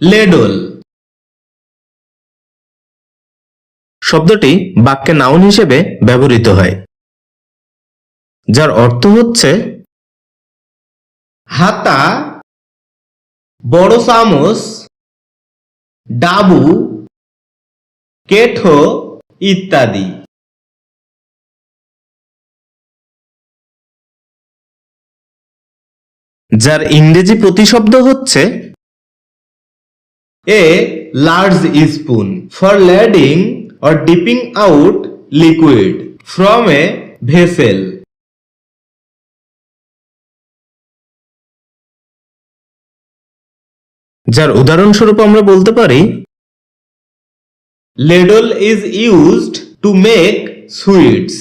Laidlaw. শব্দটি বাক্যে noun হিসেবে ব্যবহৃত হয়, যার অর্থ হচ্ছে হাতা, বড় চামচ, ডাবু, কেঠো ইত্যাদি। যার ইংরেজি প্রতিশব্দ হচ্ছে a large spoon for ladling or dipping out liquid from a vessel. যার উদাহরণস্বরূপ আমরা বলতে পারি ladle is used to make sweets